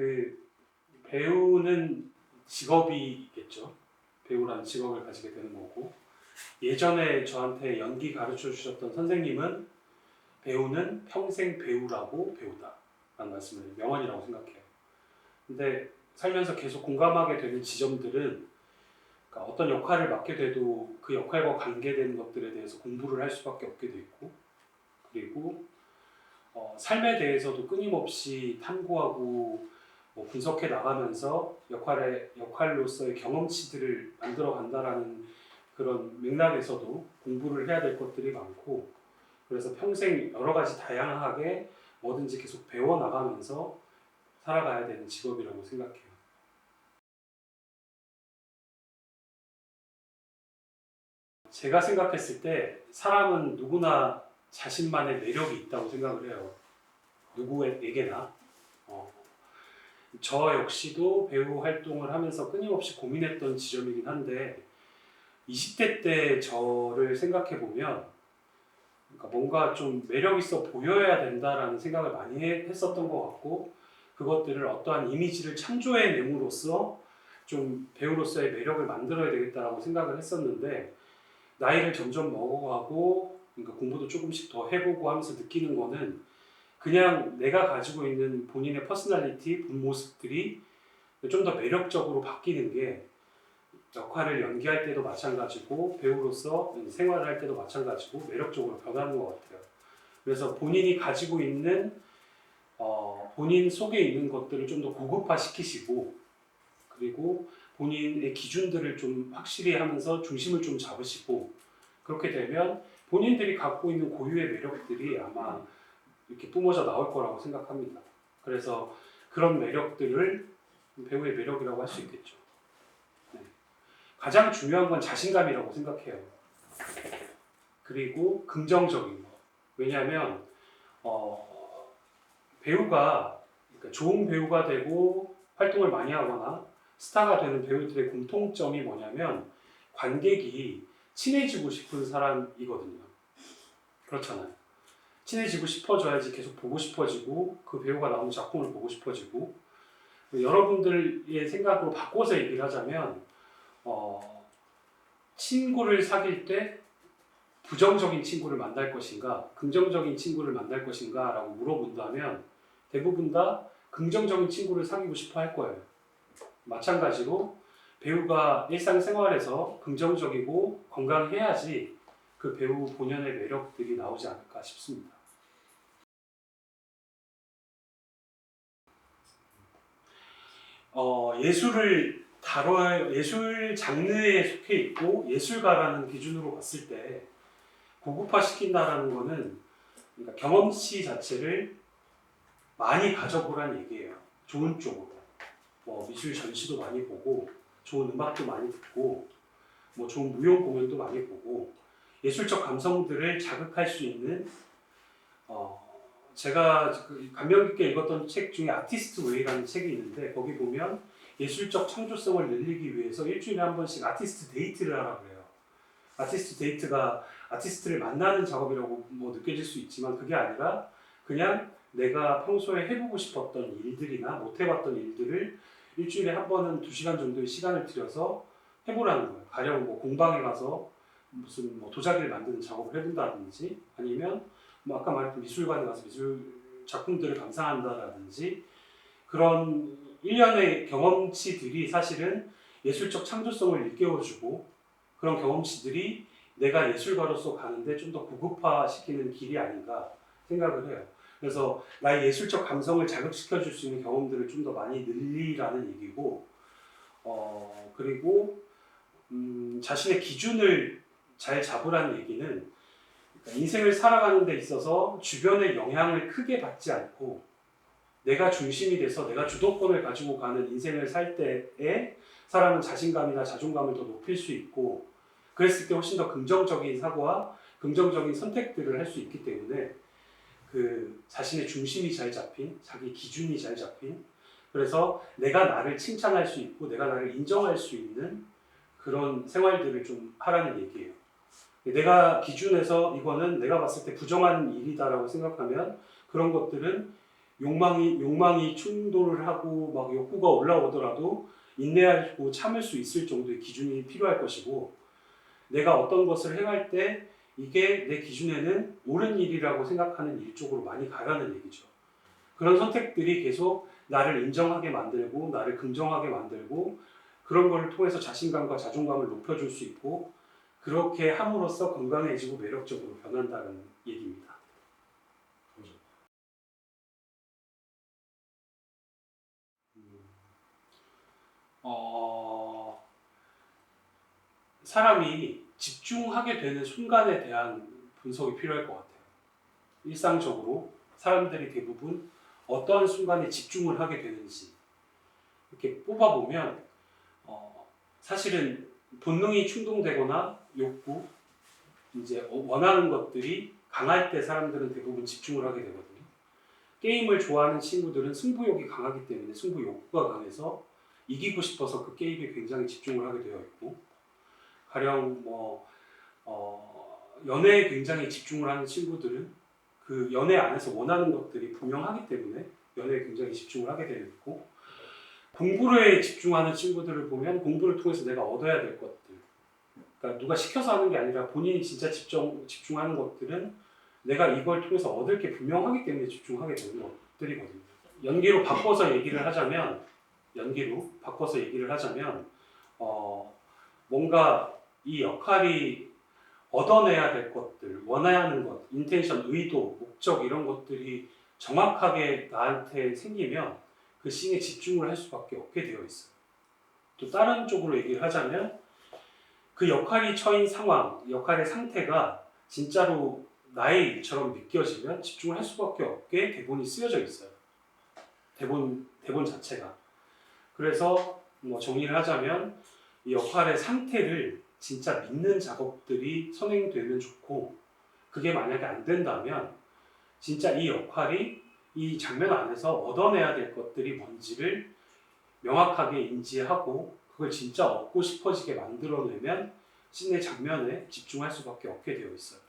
그 배우는 직업이겠죠. 배우라는 직업을 가지게 되는 거고 예전에 저한테 연기 가르쳐 주셨던 선생님은 배우는 평생 배우라고 배우다 라는 말씀을 명언이라고 생각해요. 근데 살면서 계속 공감하게 되는 지점들은 그러니까 어떤 역할을 맡게 돼도 그 역할과 관계되는 것들에 대해서 공부를 할 수밖에 없게 돼 있고 그리고 어, 삶에 대해서도 끊임없이 탐구하고 뭐 분석해 나가면서 역할의 역할로서의 경험치들을 만들어 간다라는 그런 맥락에서도 공부를 해야 될 것들이 많고 그래서 평생 여러 가지 다양하게 뭐든지 계속 배워 나가면서 살아가야 되는 직업이라고 생각해요. 제가 생각했을 때 사람은 누구나 자신만의 매력이 있다고 생각을 해요. 누구에게나. 어. 저 역시도 배우 활동을 하면서 끊임없이 고민했던 지점이긴 한데 20대 때 저를 생각해 보면 그러니까 뭔가 좀 매력 있어 보여야 된다라는 생각을 많이 해- 했었던 것 같고 그것들을 어떠한 이미지를 창조해 내므로써 좀 배우로서의 매력을 만들어야 되겠다라고 생각을 했었는데 나이를 점점 먹어가고 그러니까 공부도 조금씩 더 해보고 하면서 느끼는 거는 그냥 내가 가지고 있는 본인의 퍼스널리티, 본 모습들이 좀 더 매력적으로 바뀌는 게 역할을 연기할 때도 마찬가지고 배우로서 생활을 할 때도 마찬가지고 매력적으로 변하는 것 같아요. 그래서 본인이 가지고 있는 어, 본인 속에 있는 것들을 좀 더 고급화 시키시고 그리고 본인의 기준들을 좀 확실히 하면서 중심을 좀 잡으시고 그렇게 되면 본인들이 갖고 있는 고유의 매력들이 아마 이렇게 뿜어져 나올 거라고 생각합니다. 그래서 그런 매력들을 배우의 매력이라고 할 수 있겠죠. 네. 가장 중요한 건 자신감이라고 생각해요. 그리고 긍정적인 거. 왜냐하면 어, 배우가 그러니까 좋은 배우가 되고 활동을 많이 하거나 스타가 되는 배우들의 공통점이 뭐냐면 관객이 친해지고 싶은 사람이거든요. 그렇잖아요. 친해지고 싶어져야지 계속 보고 싶어지고 그 배우가 나오는 작품을 보고 싶어지고 여러분들의 생각으로 바꿔서 얘기를 하자면 어, 친구를 사귈 때 부정적인 친구를 만날 것인가 긍정적인 친구를 만날 것인가 라고 물어본다면 대부분 다 긍정적인 친구를 사귀고 싶어 할 거예요. 마찬가지로 배우가 일상생활에서 긍정적이고 건강해야지 그 배우 본연의 매력들이 나오지 않을까 싶습니다. 어, 예술을 다뤄 예술 장르에 속해 있고 예술가라는 기준으로 봤을 때 고급화 시킨다라는 거는 그러니까 경험치 자체를 많이 가져보란 얘기예요. 좋은 쪽으로. 뭐 미술 전시도 많이 보고 좋은 음악도 많이 듣고 뭐 좋은 무용 공연도 많이 보고 예술적 감성들을 자극할 수 있는 어 제가 그 감명 깊게 읽었던 책 중에 아티스트 웨이라는 책이 있는데 거기 보면 예술적 창조성을 늘리기 위해서 일주일에 한 번씩 아티스트 데이트를 하라 그래요. 아티스트 데이트가 아티스트를 만나는 작업이라고 뭐 느껴질 수 있지만 그게 아니라 그냥 내가 평소에 해보고 싶었던 일들이나 못 해봤던 일들을 일주일에 한 번은 두 시간 정도의 시간을 들여서 해보라는 거예요. 가령 뭐 공방에 가서 무슨 뭐 도자기를 만드는 작업을 해본다든지 아니면 뭐 아까 말했던 미술관에 가서 미술 작품들을 감상한다라든지 그런 일련의 경험치들이 사실은 예술적 창조성을 일깨워주고 그런 경험치들이 내가 예술가로서 가는데 좀 더 고급화시키는 길이 아닌가 생각을 해요. 그래서 나의 예술적 감성을 자극시켜 줄 수 있는 경험들을 좀 더 많이 늘리라는 얘기고, 어, 그리고, 음, 자신의 기준을 잘 잡으라는 얘기는 그러니까 인생을 살아가는 데 있어서 주변의 영향을 크게 받지 않고 내가 중심이 돼서 내가 주도권을 가지고 가는 인생을 살 때에 사람은 자신감이나 자존감을 더 높일 수 있고 그랬을 때 훨씬 더 긍정적인 사고와 긍정적인 선택들을 할 수 있기 때문에 그 자신의 중심이 잘 잡힌 자기 기준이 잘 잡힌 그래서 내가 나를 칭찬할 수 있고 내가 나를 인정할 수 있는 그런 생활들을 좀 하라는 얘기예요. 내가 기준에서 이거는 내가 봤을 때 부정한 일이다라고 생각하면 그런 것들은 욕망이 욕망이 충돌을 하고 막 욕구가 올라오더라도 인내하고 참을 수 있을 정도의 기준이 필요할 것이고 내가 어떤 것을 행할 때 이게 내 기준에는 옳은 일이라고 생각하는 일 쪽으로 많이 가라는 얘기죠. 그런 선택들이 계속 나를 인정하게 만들고 나를 긍정하게 만들고 그런 걸 통해서 자신감과 자존감을 높여줄 수 있고 그렇게 함으로써 건강해지고 매력적으로 변한다는 얘기입니다. 음, 어, 사람이 집중하게 되는 순간에 대한 분석이 필요할 것 같아요. 일상적으로 사람들이 대부분 어떠한 순간에 집중을 하게 되는지 이렇게 뽑아보면 어, 사실은 본능이 충동되거나 욕구 이제 어, 원하는 것들이 강할 때 사람들은 대부분 집중을 하게 되거든요. 게임을 좋아하는 친구들은 승부욕이 강하기 때문에 승부 욕구가 강해서 이기고 싶어서 그 게임에 굉장히 집중을 하게 되어 있고 가령 뭐 어, 연애에 굉장히 집중을 하는 친구들은 그 연애 안에서 원하는 것들이 분명하기 때문에 연애에 굉장히 집중을 하게 되어 있고 공부에 집중하는 친구들을 보면 공부를 통해서 내가 얻어야 될 것들. 그러니까 누가 시켜서 하는 게 아니라 본인이 진짜 집중, 집중하는 것들은 내가 이걸 통해서 얻을 게 분명하기 때문에 집중하게 되는 것들이거든요. 연기로 바꿔서 얘기를 하자면 연기로 바꿔서 얘기를 하자면 어, 뭔가 이 역할이 얻어내야 될 것들, 원해야 하는 것, 인텐션, 의도, 목적 이런 것들이 정확하게 나한테 생기면 그 씬에 집중을 할 수밖에 없게 되어 있어요. 또 다른 쪽으로 얘기를 하자면 그 역할이 처인 상황, 역할의 상태가 진짜로 나의 일처럼 느껴지면 집중을 할 수밖에 없게 대본이 쓰여져 있어요. 대본 대본 자체가. 그래서 뭐 정리를 하자면 이 역할의 상태를 진짜 믿는 작업들이 선행되면 좋고 그게 만약에 안 된다면 진짜 이 역할이 이 장면 안에서 얻어내야 될 것들이 뭔지를 명확하게 인지하고 그걸 진짜 얻고 싶어지게 만들어내면 씬의 장면에 집중할 수밖에 없게 되어 있어요.